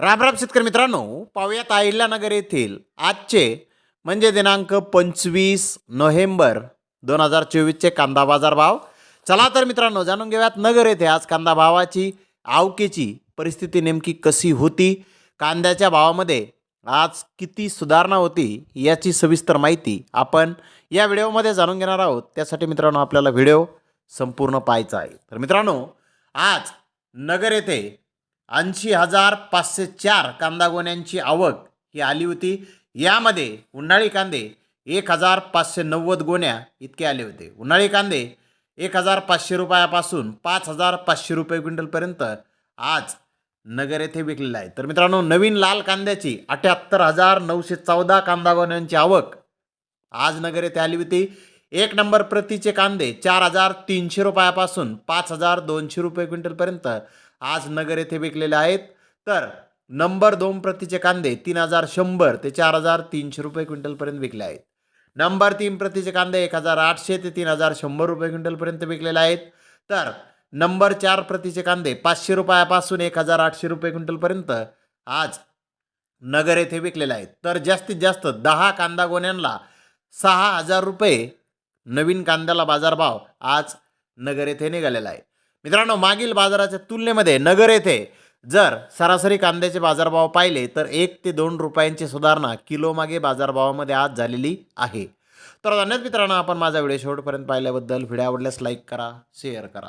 राम राम शेतकरी मित्रांनो पाहुयात अहिल्यानगर येथील आजचे म्हणजे दिनांक पंचवीस नोव्हेंबर दोन हजार चोवीसचे कांदा बाजार भाव. चला तर मित्रांनो जाणून घेऊयात नगर येथे आज कांदा भावाची आवकेची परिस्थिती नेमकी कशी होती? कांद्याच्या भावामध्ये आज किती सुधारणा होती याची सविस्तर माहिती आपण या व्हिडिओमध्ये जाणून घेणार आहोत. त्यासाठी मित्रांनो आपल्याला व्हिडिओ संपूर्ण पाहायचा आहे. तर मित्रांनो आज नगर येथे ऐंशी हजार पाचशे चार कांदा गोण्यांची आवक ही आली होती. यामध्ये उन्हाळी कांदे एक हजार पाचशे नव्वद गोण्या इतके आले होते. उन्हाळी कांदे एक हजार पाचशे रुपयापासून पाच हजार पाचशे रुपये क्विंटलपर्यंत आज नगर येथे विकलेला आहे. तर मित्रांनो नवीन लाल कांद्याची अठ्याहत्तर हजार नऊशे चौदा कांदा गोण्यांची आवक आज नगर येथे आली होती. एक नंबर प्रतीचे कांदे चार हजार तीनशे रुपयापासून पाच हजार दोनशे रुपये क्विंटलपर्यंत आज नगर येथे विकलेले आहेत. तर नंबर दोन प्रतीचे कांदे तीन हजार शंभर ते चार हजार तीनशे रुपये क्विंटलपर्यंत विकले आहेत. नंबर तीन प्रतीचे कांदे एक हजार आठशे ते तीन हजार शंभर रुपये क्विंटलपर्यंत विकलेले आहेत. तर नंबर चार प्रतीचे कांदे पाचशे रुपयापासून एक हजार आठशे रुपये क्विंटलपर्यंत आज नगर येथे विकलेले आहेत. तर जास्तीत जास्त दहा कांदा गोण्यांना सहा हजार रुपये नवीन कांद्याला बाजारभाव आज नगर येथे निघालेला आहे. मित्रांनो मागील बाजाराच्या तुलनेमध्ये नगर येथे जर सरासरी कांद्याचे बाजारभाव पाहिले तर एक ते दोन रुपयांची सुधारणा किलोमागे बाजारभावामध्ये आज झालेली आहे. तर धन्यवाद मित्रांनो आपण माझा व्हिडिओ शेवटपर्यंत पाहिल्याबद्दल. व्हिडिओ आवडल्यास लाईक करा शेअर करा.